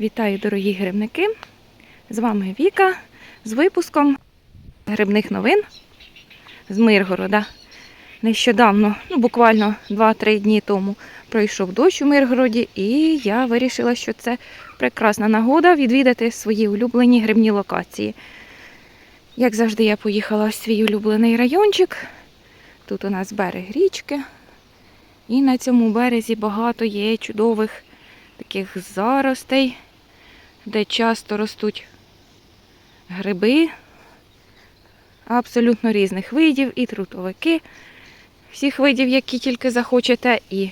Вітаю, дорогі грибники! З вами Віка з випуском грибних новин з Миргорода. Нещодавно, ну буквально 2-3 дні тому, пройшов дощ у Миргороді, і я вирішила, що це прекрасна нагода відвідати свої улюблені грибні локації. Як завжди, я поїхала в свій улюблений райончик. Тут у нас берег річки. І на цьому березі багато є чудових таких заростей, де часто ростуть гриби абсолютно різних видів, і трутовики всіх видів, які тільки захочете, і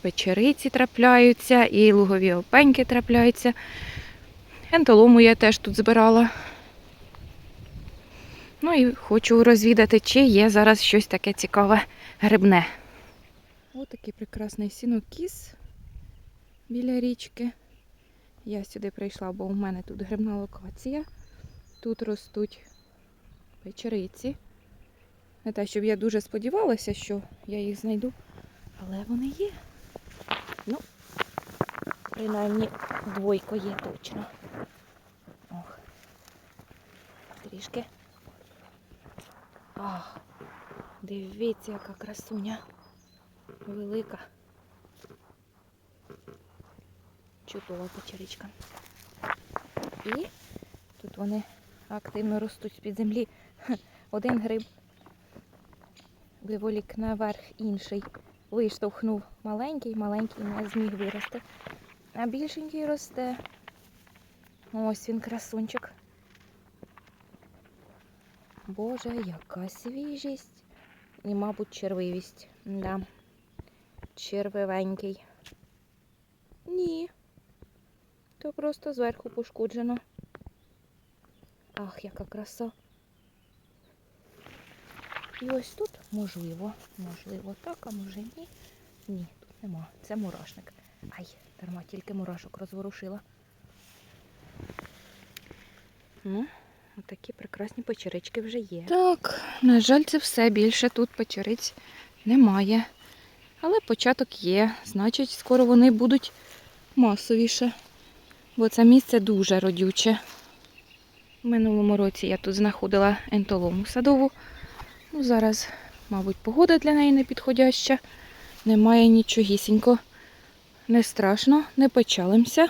печериці трапляються, і лугові опеньки трапляються. Ентолому я теж тут збирала. Ну і хочу розвідати, чи є зараз щось таке цікаве грибне. Ось такий прекрасний сінокіс біля річки. Я сюди прийшла, бо у мене тут грибна локація. Тут ростуть печериці. Не те, щоб я дуже сподівалася, що я їх знайду, але вони є. Ну, принаймні двойко є точно. Ох. Трішки. Ах, дивіться, яка красуня. Велика. Чудова печеричка. І тут вони активно ростуть з-під землі. Один гриб виволік наверх інший. Виштовхнув маленький, маленький не зміг вирости. А більшенький росте. Ось він красунчик. Боже, яка свіжість. І, мабуть, червивість. Да. Червивенький. Ні. То просто зверху пошкоджено. Ах, яка краса. І ось тут, можливо, можливо, так, а може ні. Ні, тут нема. Це мурашник. Ай, дарма тільки мурашок розворушила. Ну, отакі прекрасні печерички вже є. Так, на жаль, це все. Більше тут печериць немає. Але початок є. Значить, скоро вони будуть масовіше. Бо це місце дуже родюче. В минулому році я тут знаходила ентолому садову. Ну, зараз, мабуть, погода для неї не підходяща. Немає нічогісінько. Не страшно, не печалимося.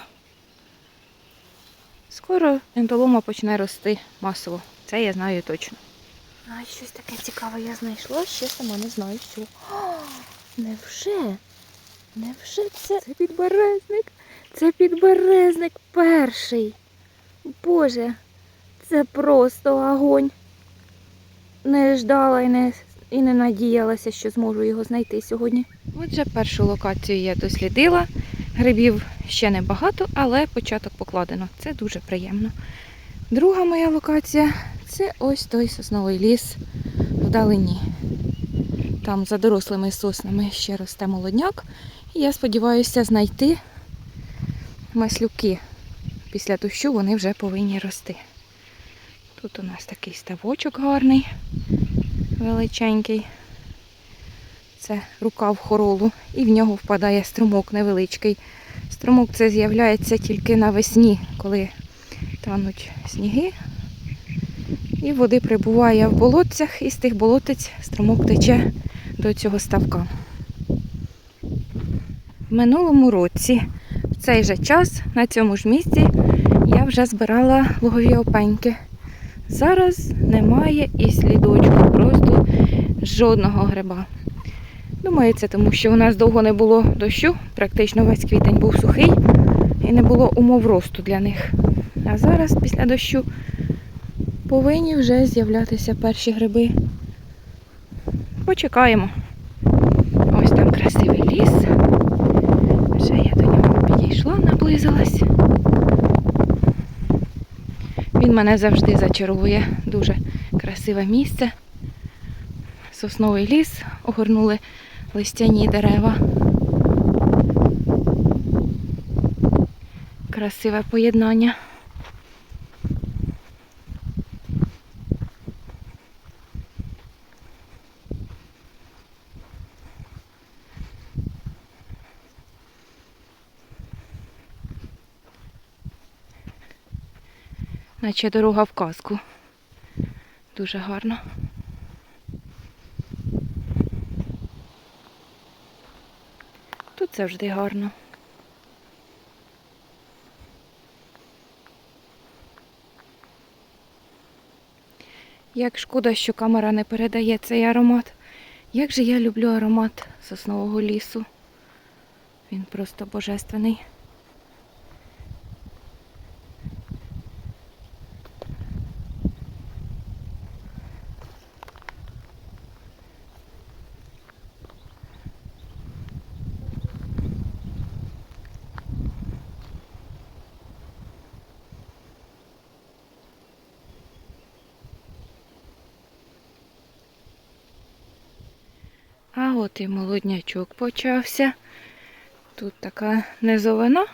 Скоро ентолома почне рости масово. Це я знаю точно. А щось таке цікаве я знайшла, ще сама не знаю що. О, невже? Невже це? Це підберезник? Це підберезник перший. Боже, це просто огонь. Не ждала і не, і не надіялася, що зможу його знайти сьогодні. Отже, першу локацію я дослідила. Грибів ще небагато, але початок покладено. Це дуже приємно. Друга моя локація це ось той сосновий ліс вдалині. Там за дорослими соснами ще росте молодняк. І я сподіваюся знайти маслюки. Після дощу вони вже повинні рости. Тут у нас такий ставочок гарний, величенький. Це рукав хоролу, і в нього впадає струмок невеличкий. Струмок це з'являється тільки навесні, коли тануть сніги. І води прибуває в болотцях, і з тих болотець струмок тече до цього ставка. В минулому році, цей же час, на цьому ж місці, я вже збирала лугові опеньки. Зараз немає і слідочку, просто жодного гриба. Думаю, це тому, що у нас довго не було дощу, практично весь квітень був сухий і не було умов росту для них. А зараз, після дощу, повинні вже з'являтися перші гриби. Почекаємо. Ось там красивий ліс. Вже я до нього підійшла. Він мене завжди зачаровує. Дуже красиве місце. Сосновий ліс, огорнули листяні дерева. Красиве поєднання. Наче дорога в казку. Дуже гарно. Тут завжди гарно. Як шкода, що камера не передає цей аромат. Як же я люблю аромат соснового лісу. Він просто божественний. А от і молоднячок почався. Тут така низовина,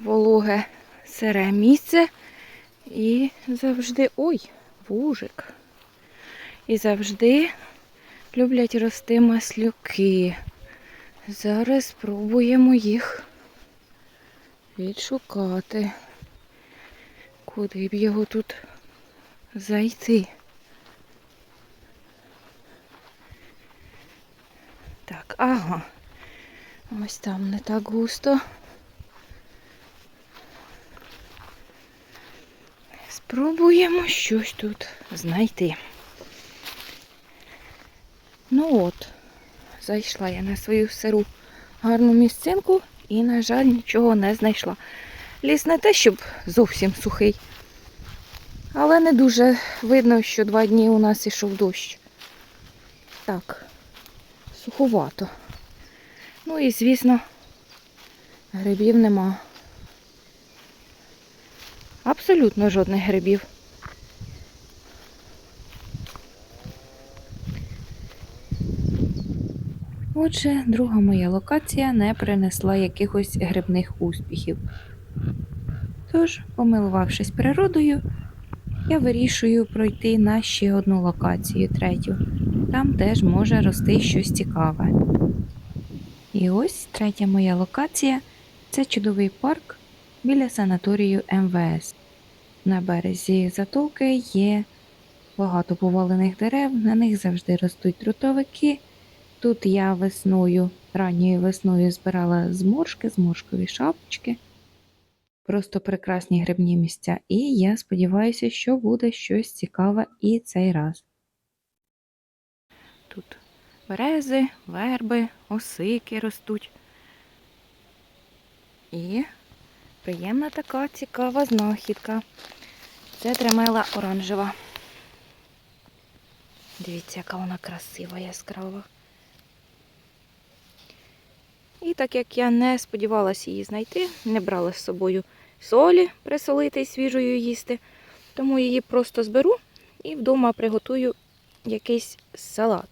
вологе сире місце і завжди. Ой, вужик. І завжди люблять рости маслюки. Зараз спробуємо їх відшукати. Куди б його тут зайти? Так, ага. Ось там не так густо. Спробуємо щось тут знайти. Ну от, зайшла я на свою сиру гарну місцинку і, на жаль, нічого не знайшла. Ліс не те, щоб зовсім сухий, але не дуже видно, що два дні у нас ішов дощ. Так, суховато. Ну і, звісно, грибів нема. Абсолютно жодних грибів. Отже, друга моя локація не принесла якихось грибних успіхів. Тож, помилувавшись природою, я вирішую пройти на ще одну локацію, третю. Там теж може рости щось цікаве. І ось третя моя локація це чудовий парк біля санаторію МВС. На березі затоки є багато повалених дерев, на них завжди ростуть трутовики. Тут я весною, ранньою весною збирала зморшки, зморшкові шапочки. Просто прекрасні грибні місця. І я сподіваюся, що буде щось цікаве і цей раз. Тут берези, верби, осики ростуть. І приємна така цікава знахідка. Це тремела оранжева. Дивіться, яка вона красива, яскрава. І так як я не сподівалася її знайти, не брала з собою солі присолити і свіжою їсти, тому її просто зберу і вдома приготую якийсь салат.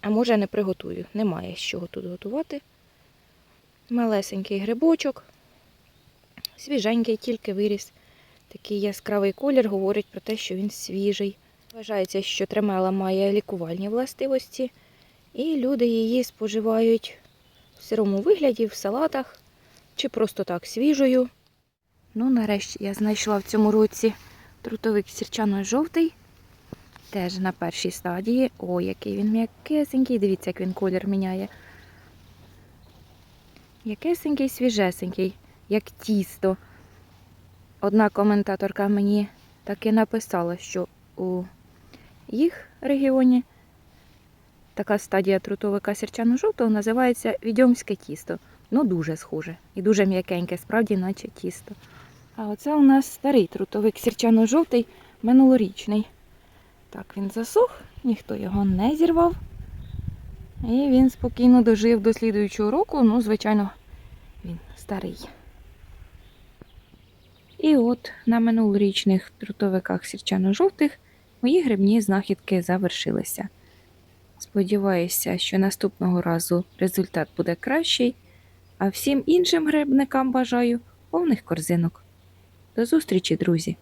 А може не приготую, немає з чого тут готувати. Малесенький грибочок, свіженький, тільки виріс. Такий яскравий колір говорить про те, що він свіжий. Вважається, що тремела має лікувальні властивості, і люди її споживають в сирому вигляді, в салатах чи просто так свіжою. Ну, нарешті я знайшла в цьому році трутовик сірчано-жовтий. Теж на першій стадії. О, який він м'якесенький. Дивіться, як він колір міняє. М'якесенький, свіжесенький, як тісто. Одна коментаторка мені таки написала, що у їх регіоні така стадія трутовика сірчано-жовтого називається відьомське тісто. Ну, дуже схоже. І дуже м'якеньке, справді, наче тісто. А оце у нас старий трутовик сірчано-жовтий, минулорічний. Так, він засох, ніхто його не зірвав. І він спокійно дожив до слідуючого року. Ну, звичайно, він старий. І от на минулорічних трутовиках сірчано-жовтих мої грибні знахідки завершилися. Сподіваюся, що наступного разу результат буде кращий, а всім іншим грибникам бажаю повних корзинок. До зустрічі, друзі!